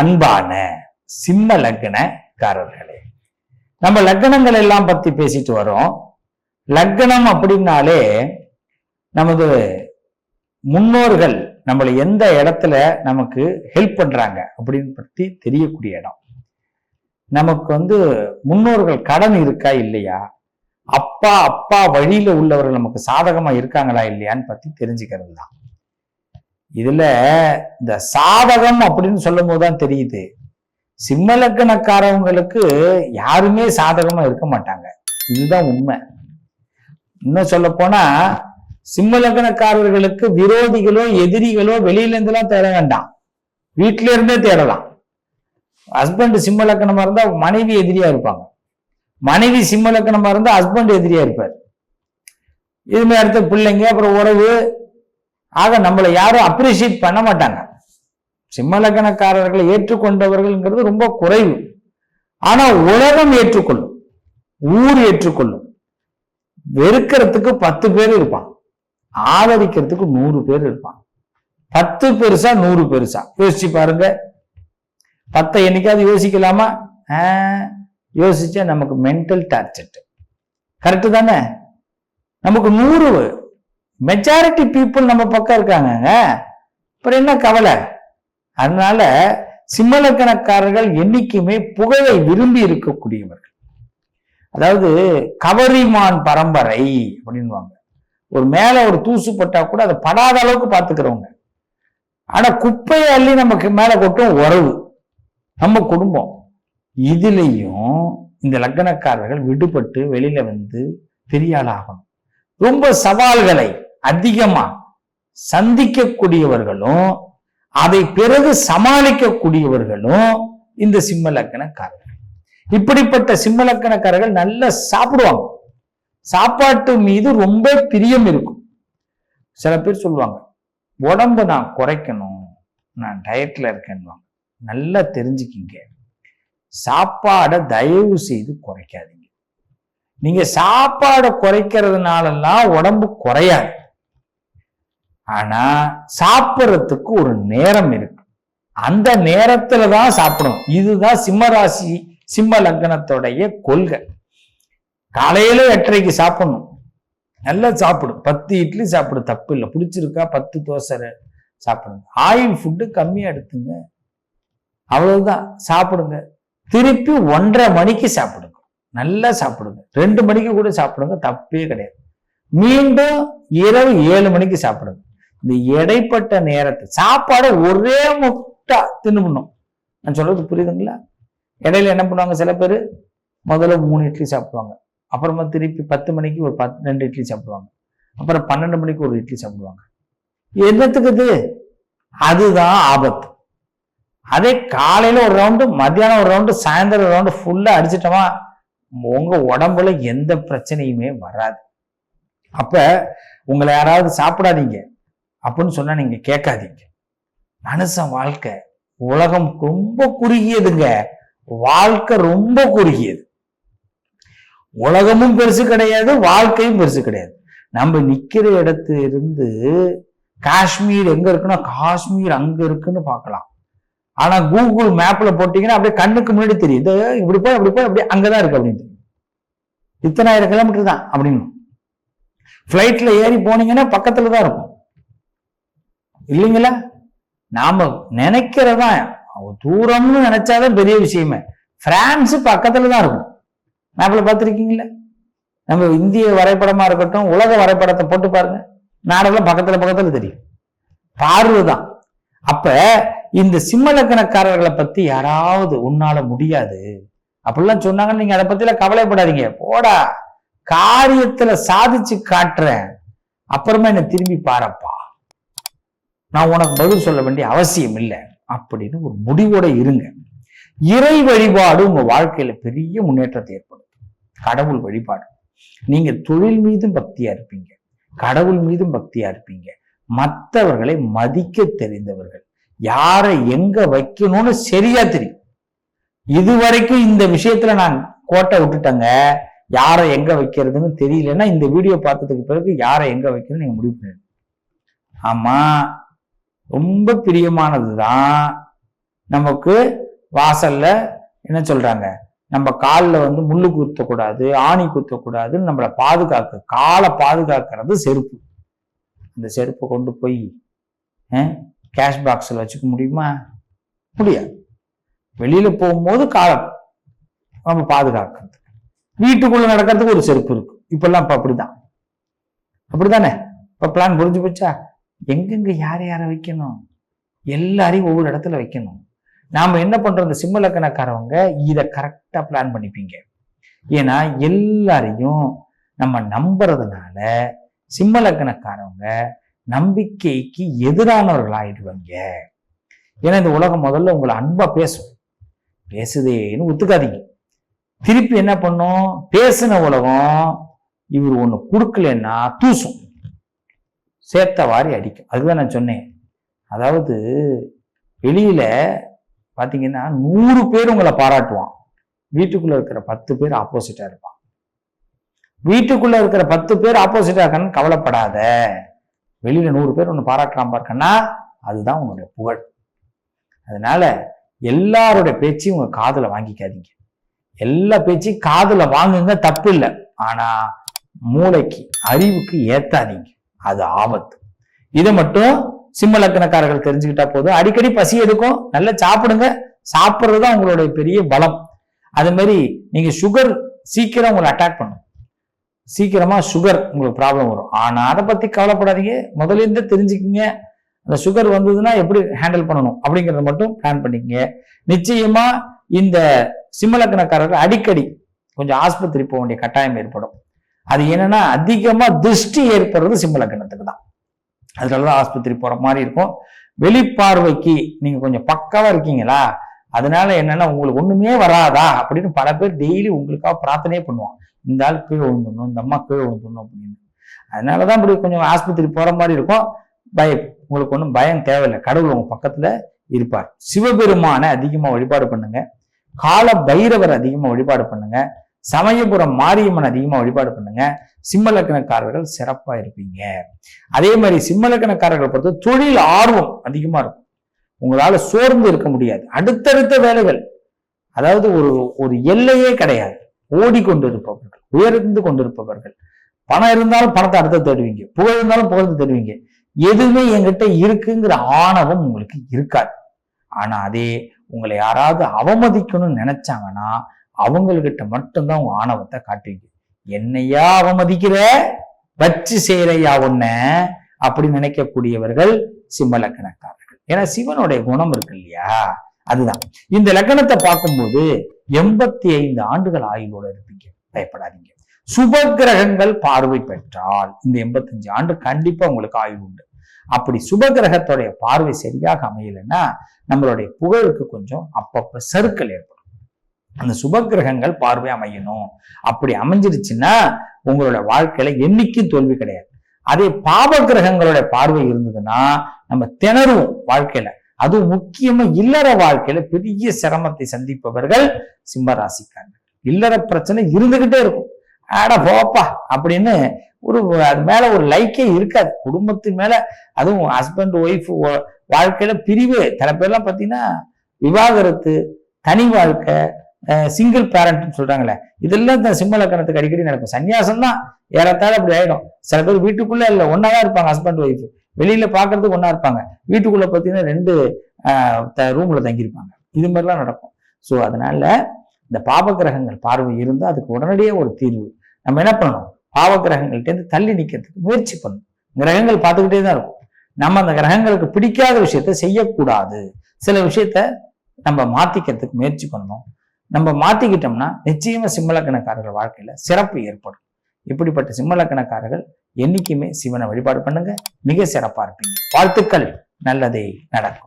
அன்பான சிம்ம லக்னக்காரர்களே. நம்ம லக்னங்கள் எல்லாம் பத்தி பேசிட்டு வரோம். லக்னம் அப்படின்னாலே நமது முன்னோர்கள் நம்மளை எந்த இடத்துல நமக்கு ஹெல்ப் பண்றாங்க அப்படின்னு பத்தி தெரியக்கூடிய இடம். நமக்கு வந்து முன்னோர்கள் கடன் இருக்கா இல்லையா? அப்பா அப்பா வழியில உள்ளவர்கள் நமக்கு சாதகமா இருக்காங்களா இல்லையான்னு பத்தி தெரிஞ்சுக்கிறது தான் இதுல இந்த சாதகம் அப்படின்னு சொல்லும் போதுதான் தெரியுது. சிம்மலக்கணக்காரவங்களுக்கு யாருமே சாதகமா இருக்க மாட்டாங்க. இதுதான் உண்மை. இன்னும் சொல்ல போனா சிம்மலக்கணக்காரர்களுக்கு விரோதிகளோ எதிரிகளோ வெளியில இருந்தெல்லாம் தேட வேண்டாம். வீட்டில இருந்தே தேடலாம். ஹஸ்பண்ட் சிம்மலக்கணமா இருந்தா மனைவி எதிரியா இருப்பாங்க. மனைவி சிம்மலக்கணமா இருந்தா ஹஸ்பண்ட் எதிரியா இருப்பார். இது மாதிரி அடுத்த பிள்ளைங்க அப்புறம் உறவு ஆக நம்மளை யாரும் அப்ரிஷியேட் பண்ண மாட்டாங்க. சிம்மலக்கணக்காரர்களை ஏற்றுக்கொண்டவர்கள்ங்கிறது ரொம்ப குறைவு. ஆனா உலகம் ஏற்றுக்கொள்ளும். ஊர் ஏற்றுக்கொள்ளும். வெறுக்கிறதுக்கு பத்து பேர் இருப்பான் ஆதரிக்கிறதுக்கு நூறு பேர் இருப்பான் பத்து பெருசா நூறு பெருசா. யோசிச்சு பாருங்க. பத்தை என்னைக்காவது யோசிக்கலாமா? யோசிச்சா நமக்கு மென்டல் டார்ச்சர் கரெக்டு தானே? நமக்கு நூறு மெஜாரிட்டி பீப்புள் நம்ம பக்கம் இருக்காங்கங்க. அப்புறம் என்ன கவலை? அதனால சிம்மலக்கணக்காரர்கள் என்னைக்குமே புகழை விரும்பி இருக்கக்கூடியவர்கள். அதாவது கவரிமான் பரம்பரை அப்படின்வாங்க ஒரு மேல ஒரு தூசு பட்டா கூட அதை படாத அளவுக்கு பார்த்துக்கிறவங்க. ஆனா குப்பையை அள்ளி நமக்கு மேல கொட்டும் உறவு. நம்ம குடும்பம். இதுலேயும் இந்த லக்னக்காரர்கள் விடுபட்டு வெளியில வந்து பெரிய ஆள் ஆகணும் ரொம்ப சவால்களை அதிகமா சந்திக்கக்கூடியவர்களும் அதை பிறகு சமாளிக்கக்கூடியவர்களும் இந்த சிம்ம லக்கணக்காரர்கள். இப்படிப்பட்ட சிம்ம லக்கணக்காரர்கள் நல்லா சாப்பிடுவாங்க. சாப்பாட்டு மீது ரொம்ப பிரியம் இருக்கும். சில பேர் சொல்லுவாங்க உடம்பு நான் குறைக்கணும். நான் டயட்ல இருக்கேன்னுவாங்க. நல்லா தெரிஞ்சுக்கிங்க. சாப்பாடை தயவு செய்து குறைக்காதீங்க. நீங்க சாப்பாடை குறைக்கிறதுனாலலாம் உடம்பு குறையாது. ஆனா சாப்பிட்றதுக்கு ஒரு நேரம் இருக்கு. அந்த நேரத்துல தான் சாப்பிடணும். இதுதான் சிம்ம ராசி சிம்ம லக்னத்துடைய கொள்கை. காலையில எட்டரைக்கு சாப்பிடணும். நல்லா சாப்பிடும் பத்து இட்லி சாப்பிடு. தப்பு இல்லை. பிடிச்சிருக்கா? பத்து தோசை சாப்பிடுங்க ஆயில் ஃபுட்டு கம்மியாக எடுத்துங்க. அவ்வளவுதான். சாப்பிடுங்க. திருப்பி ஒன்றரை மணிக்கு சாப்பிடுங்க. நல்லா சாப்பிடுங்க. ரெண்டு மணிக்கு கூட சாப்பிடுங்க. தப்பே கிடையாது. மீண்டும் இரவு ஏழு மணிக்கு சாப்பிடுங்க. இந்த இடைப்பட்ட நேரத்தை சாப்பாடை ஒரே முட்டா தின்னுபணும் நான் சொல்றது புரியுதுங்களா? இடையில என்ன பண்ணுவாங்க சில பேர்? முதல்ல மூணு இட்லி சாப்பிடுவாங்க. அப்புறமா திருப்பி பத்து மணிக்கு ஒரு பத்து ரெண்டு இட்லி சாப்பிடுவாங்க. அப்புறம் பன்னெண்டு மணிக்கு ஒரு இட்லி சாப்பிடுவாங்க. என்னத்துக்கு இது? அதுதான் ஆபத்து. அதே காலையில ஒரு ரவுண்டு மத்தியானம் ஒரு ரவுண்டு சாயந்தரம் ஒரு ரவுண்டு ஃபுல்லா அடிச்சிட்டோமா உங்க உடம்புல எந்த பிரச்சனையுமே வராது. அப்ப உங்களை யாராவது சாப்பிடாதீங்க. அப்படின்னு சொன்னால் நீங்கள் கேட்காதீங்க. மனுஷன் வாழ்க்கை உலகம் ரொம்ப குறுகியதுங்க. வாழ்க்கை ரொம்ப குறுகியது. உலகமும் பெருசு கிடையாது வாழ்க்கையும் பெருசு கிடையாது. நம்ம நிற்கிற இடத்துல இருந்து காஷ்மீர் எங்க இருக்குன்னா காஷ்மீர் அங்க இருக்குன்னு பார்க்கலாம். ஆனா கூகுள் மேப்ல போட்டீங்கன்னா அப்படியே கண்ணுக்கு முன்னாடி தெரியும். இப்படி போய் அப்படி போய் அப்படியே அங்கதான் இருக்கு அப்படின்னு தெரியும். இத்தனாயிரம் கிலோமீட்டர் தான் அப்படின்னு. ஃப்ளைட்ல ஏறி போனீங்கன்னா பக்கத்துல தான் இருக்கும். இல்லைங்களா? நாம நினைக்கிறதா தூரம்னு நினைச்சாதான் பெரிய விஷயமே. பிரான்ஸ் பக்கத்துல தான் இருக்கும். மேப்ல பார்த்துருக்கீங்களா? நம்ம இந்திய வரைபடமா இருக்கட்டும் உலக வரைபடத்தை போட்டு பாருங்க. நாடெல்லாம் பக்கத்துல பக்கத்துல தெரியும். பார்வை தான் அப்ப இந்த சிம்மலக்கணக்காரர்களை பத்தி யாராவது உன்னால முடியாது. அப்படிலாம் சொன்னாங்கன்னு நீங்க அதை பத்திலாம் கவலைப்படாதீங்க. போடா காரியத்துல சாதிச்சு காட்டுறேன். அப்புறமா என்ன திரும்பி பாரப்பா. நான் உனக்கு பதில் சொல்ல வேண்டிய அவசியம் இல்லை. அப்படின்னு ஒரு முடிவோட இருங்க. இறை வழிபாடு உங்க வாழ்க்கையில பெரிய முன்னேற்றத்தை ஏற்படுத்தும். கடவுள் வழிபாடு. நீங்க தொழில் மீதும் பக்தியா இருப்பீங்க. கடவுள் மீதும் பக்தியா இருப்பீங்க. மற்றவர்களை மதிக்க தெரிந்தவர்கள். யாரை எங்க வைக்கணும்னு சரியா தெரியும். இதுவரைக்கும் இந்த விஷயத்துல நான் கோட்டை விட்டுட்டேங்க. யாரை எங்க வைக்கிறதுன்னு தெரியலன்னா இந்த வீடியோ பார்த்ததுக்கு பிறகு யாரை எங்க வைக்கணும்னு நீங்க முடிவு பண்ணிடுங்க. ஆமா ரொம்ப பிரியமானது தான் நமக்கு வாசல்ல என்ன சொல்றாங்க? நம்ம காலில் வந்து முள்ளு குத்தக்கூடாது ஆணி குத்தக்கூடாதுன்னு நம்மளை பாதுகாக்க காலை பாதுகாக்கிறது செருப்பு. அந்த செருப்பை கொண்டு போய் கேஷ் பாக்ஸில் வச்சுக்க முடியுமா? முடியாது. வெளியில் போகும்போது காலை நம்ம பாதுகாக்கிறது. வீட்டுக்குள்ளே நடக்கிறதுக்கு ஒரு செருப்பு இருக்கு. இப்பெல்லாம் இப்போ அப்படிதான். அப்படிதானே? இப்போ பிளான் புரிஞ்சு போச்சா? எங்கெங்க யார் யாரை வைக்கணும்? எல்லாரையும் ஒவ்வொரு இடத்துல வைக்கணும். நாம என்ன பண்றோம்? இந்த சிம்ம லக்கணக்காரவங்க இதை கரெக்டா பிளான் பண்ணிப்பீங்க. ஏன்னா எல்லாரையும் நம்ம நம்புறதுனால சிம்ம லக்கணக்காரவங்க நம்பிக்கைக்கு எதிரானவர்கள் ஆயிடுவாங்க ஏன்னா இந்த உலகம் முதல்ல உங்களை அன்பா பேசும். பேசுதேன்னு ஒத்துக்காதீங்க. திருப்பி என்ன பண்ணும்? பேசின உலகம் இவர் ஒண்ணு கொடுக்கலன்னா தூசும். சேர்த்த வாரி அடிக்கும் அதுதான் நான் சொன்னேன். அதாவது வெளியில பார்த்தீங்கன்னா நூறு பேர் உங்களை பாராட்டுவான். வீட்டுக்குள்ள இருக்கிற பத்து பேர் ஆப்போசிட்டா இருப்பான். வீட்டுக்குள்ள இருக்கிற பத்து பேர் ஆப்போசிட்டா இருக்கான்னு கவலைப்படாத. வெளியில நூறு பேர் ஒன்று பாராட்டுறான் பார்க்கன்னா அதுதான் உங்களுடைய புகழ். அதனால எல்லாருடைய பேச்சையும் உங்க காதில் வாங்கிக்காதீங்க. எல்லா பேச்சையும் காதில் வாங்குங்க தப்பு இல்லை ஆனா மூளைக்கு அறிவுக்கு ஏத்தாதீங்க. அது ஆபத்து. இதை மட்டும் சிம்ம லக்கணக்காரர்கள் தெரிஞ்சுக்கிட்டா போதும். அடிக்கடி பசி எடுக்கும். நல்லா சாப்பிடுங்க. சாப்பிட்றது தான் உங்களுடைய பெரிய பலம். அது மாதிரி நீங்க சுகர் சீக்கிரம் உங்களை அட்டாக் பண்ணும். சீக்கிரமா சுகர் உங்களுக்கு ப்ராப்ளம் வரும். ஆனா அதை பத்தி கவலைப்படாதீங்க. முதல்ல இருந்து தெரிஞ்சுக்கிங்க. அந்த சுகர் வந்ததுன்னா எப்படி ஹேண்டில் பண்ணணும்? அப்படிங்கிறத மட்டும் பிளான் பண்ணிக்கங்க. நிச்சயமா இந்த சிம்மலக்கணக்காரர்கள் அடிக்கடி கொஞ்சம் ஆஸ்பத்திரி போக வேண்டிய கட்டாயம் ஏற்படும். அது என்னன்னா அதிகமா திருஷ்டி ஏற்படுறது சிம்மலக்கணத்துக்கு தான். அதனாலதான் ஆஸ்பத்திரி போற மாதிரி இருக்கும். வெளிப்பார்வைக்கு நீங்க கொஞ்சம் பக்காவா இருக்கீங்களா? அதனால என்னன்னா உங்களுக்கு ஒண்ணுமே வராதா? அப்படின்னு பல பேர் டெய்லி உங்களுக்காக பிரார்த்தனையே பண்ணுவாங்க. இந்த ஆள் கீழே விழுந்துடணும் இந்த அம்மா கீழே விழுந்துடணும் அப்படின்னு. அதனாலதான் இப்படி கொஞ்சம் ஆஸ்பத்திரி போற மாதிரி இருக்கும். பயம் உங்களுக்கு ஒன்றும் பயம் தேவையில்லை. கடவுள் உங்க பக்கத்துல இருப்பார். சிவபெருமான அதிகமா வழிபாடு பண்ணுங்க. கால பைரவர் அதிகமா வழிபாடு பண்ணுங்க. சமயபுரம் மாரியம்மன் அதிகமா வழிபாடு பண்ணுங்க. சிம்மலக்கணக்காரர்கள் சிறப்பா இருப்பீங்க. அதே மாதிரி சிம்மலக்கணக்காரர்களை பொறுத்த தொழில் ஆர்வம் அதிகமா இருக்கும். உங்களால சோர்ந்து இருக்க முடியாது. அடுத்தடுத்த வேலைகள். அதாவது ஒரு ஒரு எல்லையே கிடையாது. ஓடிக்கொண்டு இருப்பவர்கள் உயர்ந்து கொண்டிருப்பவர்கள். பணம் இருந்தாலும் பணத்தை அடுத்த தேடுவீங்க. புகழ் இருந்தாலும் புகழ்ந்து தேடுவீங்க. எதுவுமே என்கிட்ட இருக்குங்கிற ஆணவம் உங்களுக்கு இருக்காது. ஆனா அதே உங்களை யாராவது அவமதிக்கணும்னு நினைச்சாங்கன்னா அவங்கக்கிட்ட மட்டும்தான் உங்க ஆணவத்தை காட்டுவீங்க என்னையா அவமதிக்கிற? வச்சு செய்யறையா உன்ன? அப்படி நினைக்கக்கூடியவர்கள் சிம்ம லக்கணக்காரர்கள். ஏன்னா சிவனுடைய குணம் இருக்கு இல்லையா? அதுதான். இந்த லக்கணத்தை பார்க்கும்போது எண்பத்தி ஐந்து ஆண்டுகள் ஆயுளோட இருப்பீங்க. பயப்படாதீங்க. சுப கிரகங்கள் பார்வை பெற்றால் இந்த எண்பத்தஞ்சு ஆண்டு கண்டிப்பா உங்களுக்கு ஆயுள் உண்டு. அப்படி சுப கிரகத்தோடைய பார்வை சரியாக அமையலைன்னா நம்மளுடைய புகழுக்கு கொஞ்சம் அப்பப்ப சருக்கள் ஏற்படும். அந்த சுப கிரகங்கள் பார்வை அமையணும். அப்படி அமைஞ்சிருச்சுன்னா உங்களோட வாழ்க்கையில என்னைக்கும் தோல்வி கிடையாது. அதே பாப கிரகங்களோட பார்வை இருந்ததுன்னா நம்ம திணறுவோம் வாழ்க்கையில. அதுவும் முக்கியமா இல்லற வாழ்க்கையில பெரிய சிரமத்தை சந்திப்பவர்கள் சிம்ம இல்லற பிரச்சனை இருந்துகிட்டே இருக்கும். ஆட போப்பா அப்படின்னு ஒரு அது மேல ஒரு லைக்கே இருக்காது. குடும்பத்தின் மேல அதுவும் ஹஸ்பண்ட் ஒய்ஃப் வாழ்க்கையில பிரிவு. தன பேர்லாம் பார்த்தீங்கன்னா விவாகரத்து தனி வாழ்க்கை சிங்கிள் பேரண்ட்னு சொல்றாங்களே இதெல்லாம் இந்த சிம்ம லக்கணத்துக்கு அடிக்கடி நடக்கும். சன்னியாசம் தான் ஏறத்தாழ அப்படி ஆயிடும். சில பேர் வீட்டுக்குள்ள இல்லை ஒன்னாதான் இருப்பாங்க ஹஸ்பண்ட் ஒய்ஃப் வெளியில பாக்குறதுக்கு ஒன்னா இருப்பாங்க. வீட்டுக்குள்ள பார்த்தீங்கன்னா ரெண்டு ரூம்ல தங்கியிருப்பாங்க. இது மாதிரிலாம் நடக்கும். ஸோ அதனால இந்த பாப கிரகங்கள் பார்வை இருந்தால் அதுக்கு உடனடியே ஒரு தீர்வு. நம்ம என்ன பண்ணணும்? பாவ கிரகங்கள்ட்டேருந்து தள்ளி நிற்கிறதுக்கு முயற்சி பண்ணணும். கிரகங்கள் பார்த்துக்கிட்டே தான் இருக்கும். நம்ம அந்த கிரகங்களுக்கு பிடிக்காத விஷயத்த செய்யக்கூடாது. சில விஷயத்த நம்ம மாத்திக்கிறதுக்கு முயற்சி பண்ணணும். நம்ம மாற்றிக்கிட்டோம்னா நிச்சயமாக சிம்மலக்கணக்காரர்கள் வாழ்க்கையில் சிறப்பு ஏற்படும். இப்படிப்பட்ட சிம்மலக்கணக்காரர்கள் என்னைக்குமே சிவனை வழிபாடு பண்ணுங்க. மிக சிறப்பாக இருப்பீங்க. வாழ்த்துக்கள். நல்லதே நடக்கும்.